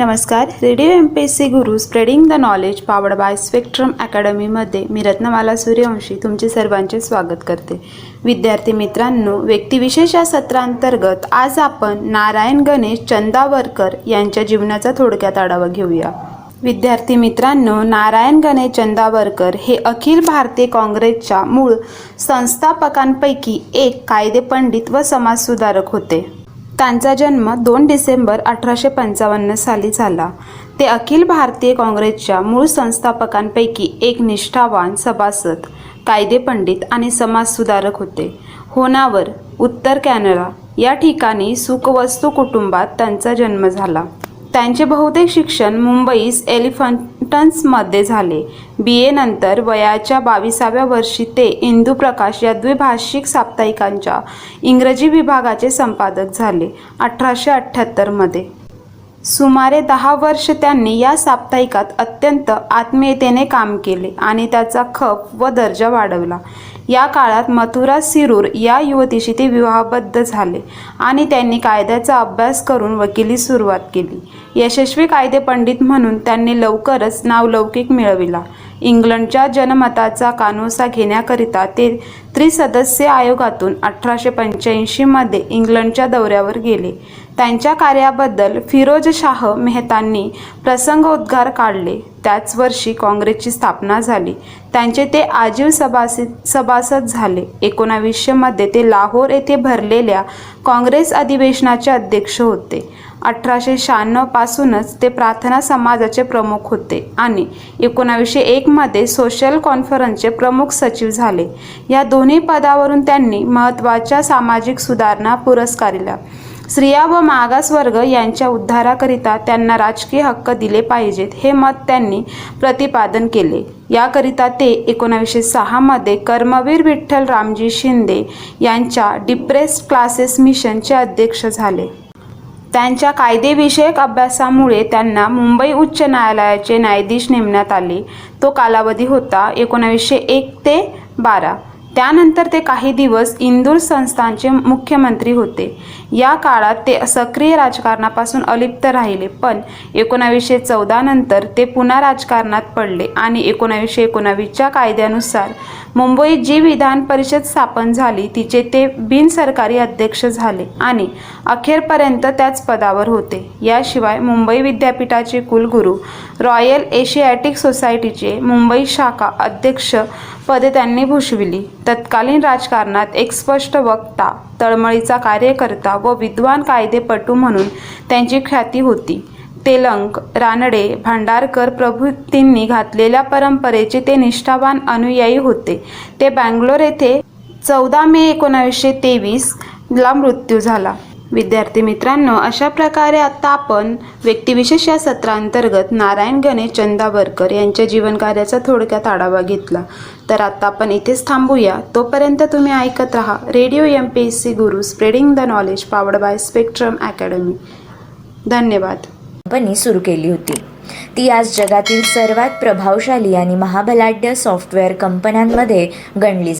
नमस्कार. Radio M P S C guru spreading the knowledge powered by Spectrum अकॅडमीमध्ये मी रत्नमाला सूर्यवंशी तुमचे सर्वांचे स्वागत करते. विद्यार्थी मित्रांनो व्यक्तिविशेष या सत्रांतर्गत आज आपण नारायण गणेश चंदावरकर यांच्या जीवनाचा थोडक्यात आढावा घेऊया. विद्यार्थी मित्रांनो नारायण गणेश चंदावरकर हे अखिल भारतीय काँग्रेसच्या मूळ संस्थापकांपैकी एक कायदेपंडित व समाजसुधारक होते. त्यांचा जन्म दोन डिसेंबर अठराशे पंचावन्न साली झाला. ते अखिल भारतीय काँग्रेसच्या मूळ संस्थापकांपैकी एक निष्ठावान सभासद कायदे पंडित आणि समाजसुधारक होते. होनावर उत्तर कॅनडा या ठिकाणी सुखवस्तू कुटुंबात त्यांचा जन्म झाला. त्यांचे बहुतेक शिक्षण मुंबईस एलिफंट वॉशिंग्टन्समध्ये झाले. बी ए नंतर वयाच्या बावीसाव्या वर्षी ते इंदुप्रकाश या द्विभाषिक साप्ताहिकांच्या इंग्रजी विभागाचे संपादक झाले अठराशे अठ्ठ्याहत्तरमध्ये. सुमारे दहा वर्ष त्यांनी या साप्ताहिकात अत्यंत आत्मीयतेने काम केले आणि त्याचा खप व दर्जा वाढवला. या काळात मथुरा सिरूर या युवतीशी ते विवाहबद्ध झाले आणि त्यांनी कायद्याचा अभ्यास करून वकिली सुरुवात केली. यशस्वी कायदेपंडित म्हणून त्यांनी लवकरच नावलौकिक मिळविला. इंग्लंडच्या जनमताचा कानोसा घेण्याकरिता ते त्रिसदस्य आयोगातून अठराशे पंच्याऐंशीमध्ये इंग्लंडच्या दौऱ्यावर गेले. त्यांच्या कार्याबद्दल फिरोज शाह मेहतांनी प्रसंगोद्गार काढले. त्याच वर्षी काँग्रेसची स्थापना झाली. त्यांचे ते आजीव सभासित सभासद झाले. एकोणावीसशेमध्ये ते लाहोर येथे भरलेल्या काँग्रेस अधिवेशनाचे अध्यक्ष होते. अठराशे शहाण्णव पासूनच ते प्रार्थना समाजाचे प्रमुख होते आणि एकोणावीसशे एकमध्ये सोशल कॉन्फरन्सचे प्रमुख सचिव झाले. या दोन्ही पदावरून त्यांनी महत्त्वाच्या सामाजिक सुधारणा पुरस्कारिल्या. स्त्रिया व मागासवर्ग यांच्या उद्धाराकरिता त्यांना राजकीय हक्क दिले पाहिजेत हे मत त्यांनी प्रतिपादन केले. याकरिता ते एकोणावीसशे सहामध्ये कर्मवीर विठ्ठल रामजी शिंदे यांच्या डिप्रेस्ड क्लासेस मिशनचे अध्यक्ष झाले. त्यांच्या कायदेविषयक अभ्यासामुळे त्यांना मुंबई उच्च न्यायालयाचे न्यायाधीश नेमण्यात आले. तो कालावधी होता एकोणावीसशे एक ते बारा. त्यानंतर ते काही दिवस इंदूर संस्थानचे मुख्यमंत्री होते. या काळात ते सक्रिय राजकारणापासून अलिप्त राहिले पण एकोणावीसशे चौदा नंतर ते पुन्हा राजकारणात पडले आणि एकोणावीसशे एकोणावीसच्या कायद्यानुसार मुंबईत जी विधान परिषद स्थापन झाली तिचे ते बिनसरकारी अध्यक्ष झाले आणि अखेरपर्यंत त्याच पदावर होते. याशिवाय मुंबई विद्यापीठाचे कुलगुरू रॉयल एशियाटिक सोसायटीचे मुंबई शाखा अध्यक्ष पदे त्यांनी भूषविली. तत्कालीन राजकारणात एक स्पष्ट वक्ता तळमळीचा कार्यकर्ता व विद्वान कायदेपटू म्हणून त्यांची ख्याती होती. तेलंग रानडे भांडारकर प्रभूतींनी घातलेल्या परंपरेचे ते निष्ठावान अनुयायी होते. ते बँगलोर येथे चौदा मे एकोणावीसशे तेवीसला मृत्यू झाला. विद्यार्थी मित्रांनो अशा प्रकारे आत्ता आपण व्यक्तिविशेष या सत्रांतर्गत नारायण गणेश चंदावरकर यांच्या जीवनकार्याचा थोडक्यात आढावा घेतला. तर आत्ता आपण इथेच थांबूया. तोपर्यंत तुम्ही ऐकत राहा radio M P S C Guru spreading the knowledge powered by spectrum academy. धन्यवाद. कंपनी सुरू केली होती. ती आज जगातील सर्वात प्रभावशाली आणि महाबलाढ्य सॉफ्टवेअर कंपन्यांमध्ये गणली